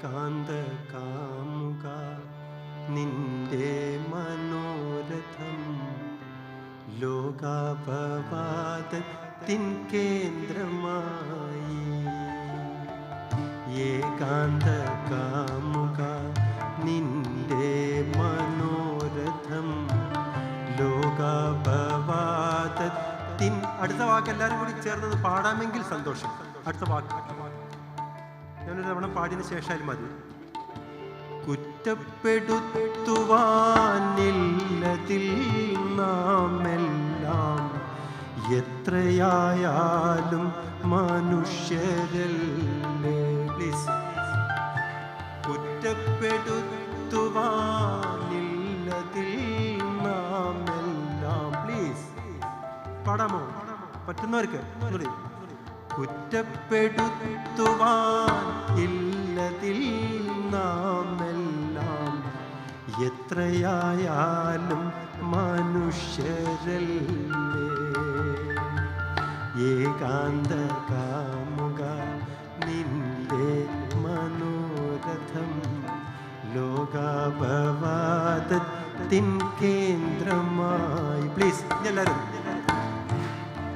കാന്ത കാമുക നിന്റെ മനോരഥം ലോകാപവാദത്തിൻ കേന്ദ്രമായി. ഏകാന്ത കാമുക നിന്റെ മനോരഥം ലോകാപവാദത്തിൻ അടുത്ത വാക്ക് എല്ലാവരും കൂടി ചേർന്നത് പാടാമെങ്കിൽ സന്തോഷം. അടുത്ത വാക്ക് അടുത്ത വാക്ക്. ഞാനൊരു തവണ പാടിന് ശേഷമായാലും മതി. കുറ്റപ്പെടുത്തുവാനില്ലതിൽ നാമെല്ലാം എത്രയായാലും മനുഷ്യരല്ലേ? പ്ലീസ് കുറ്റപ്പെടുത്തുവാനില്ലതിൽ നാമെല്ലാം. പ്ലീസ് പടമോ? പറ്റുന്നവർക്ക് കുറ്റപ്പെടുത്തുവാൻ ഇല്ലതിൽ നാം എല്ലാം എത്രയായാലും മനുഷ്യരല്ലേ? ഏകാന്ത കാമുക നിന്റെ മനോരഥം ലോകാപവാദത്തിൻ കേന്ദ്രമായി. പ്ലീസ് എല്ലാവരും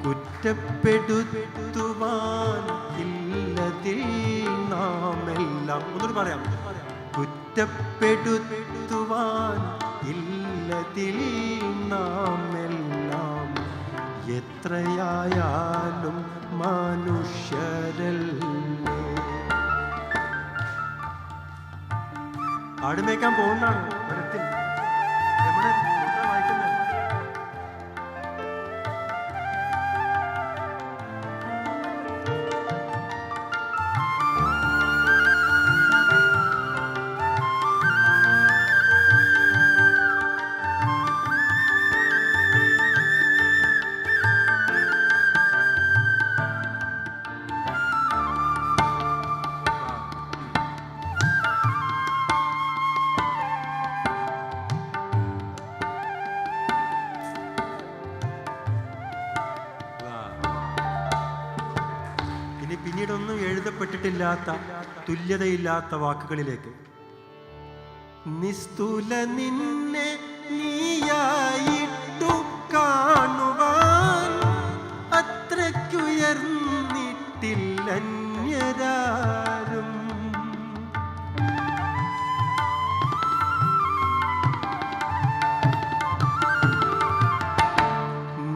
കുറ്റപ്പെടുത്തുവാൻ ഇല്ലതിൽ നാമെല്ലാം. ഒന്നുകൂടി പറയാം. കുറ്റപ്പെടുത്തുവാൻ ഇല്ലതിൽ നാമെല്ലാം. എത്രയായാലും മനുഷ്യരല്ലേ. ആടുമേക്കാൻ പോകുന്നതാണ് മരത്തിൽ. പിന്നീടൊന്നും എഴുതപ്പെട്ടിട്ടില്ലാത്ത തുല്യതയില്ലാത്ത വാക്കുകളിലേക്ക്. നിസ്തുല നിന്നെ നീയായിട്ടു കാണുവാൻ അത്രയ്ക്കുയർന്നിട്ടില്ല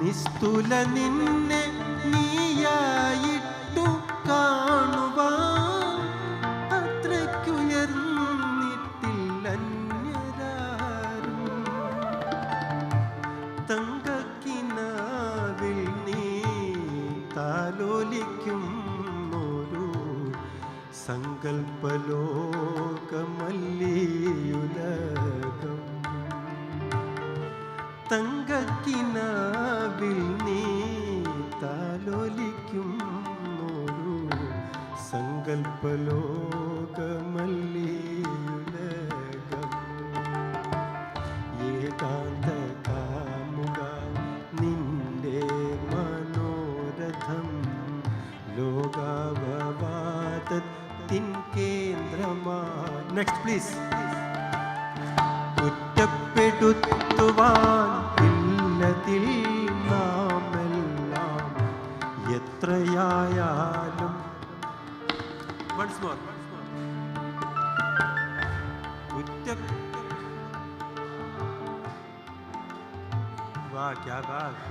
നിസ്തുല നിന്നെ സങ്കൽപ്പലോകമല്ലിയുലകം. തങ്കക്കിനാവിൽ നീ താലോലിക്കും ഒരു സങ്കൽപ്പലോകമല്ലിയുലകം. ഏകാന്ത കാമുക നിന്റെ മനോരഥം ലോകാവവാദത്തിൻ കേന്ദ്രമാണ് നെക്സ്റ്റ് പ്ലീസ് കുറ്റപ്പെടുത്തുവാൻ ഇല്ലതിൽ നാമെല്ലാം എത്രയായാലും. വൺസ് മോർ കുറ്റ വാ ക്യാ ബാത്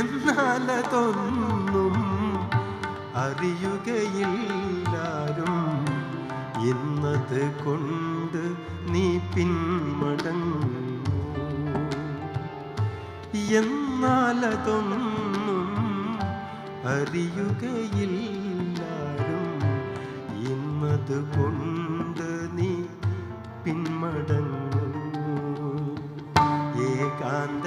എന്നാലതൊന്നും അറിയുകയില്ലാരും. ഇന്നത് കൊണ്ട് നീ പിന്മടങ്ങു എന്നാലതൊന്നും അറിയുകയില്ലാരും. ഇന്നത് കൊണ്ട് നീ പിന്മടങ്ങു ഏകാന്ത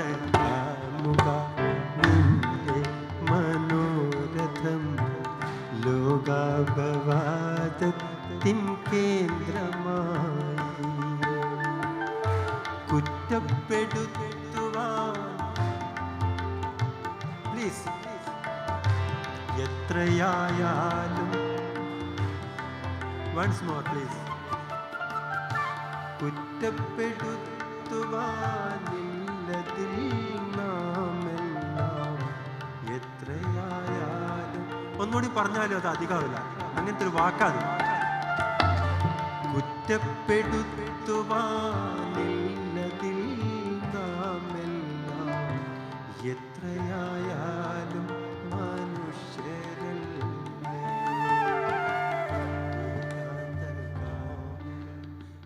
പ്ലീസ് എത്രയായാലും. വൺസ് മോർ പ്ലീസ് കുറ്റപ്പെടുത്തുവാനില്ലതിൽ നാമെല്ലാം. എത്രയായാലും. ഒന്നുകൂടി പറഞ്ഞാലും അത് അധികമില്ല അങ്ങനത്തെ ഒരു വാക്കാണ് കുറ്റപ്പെടുത്തുവാനില്ലതിൽ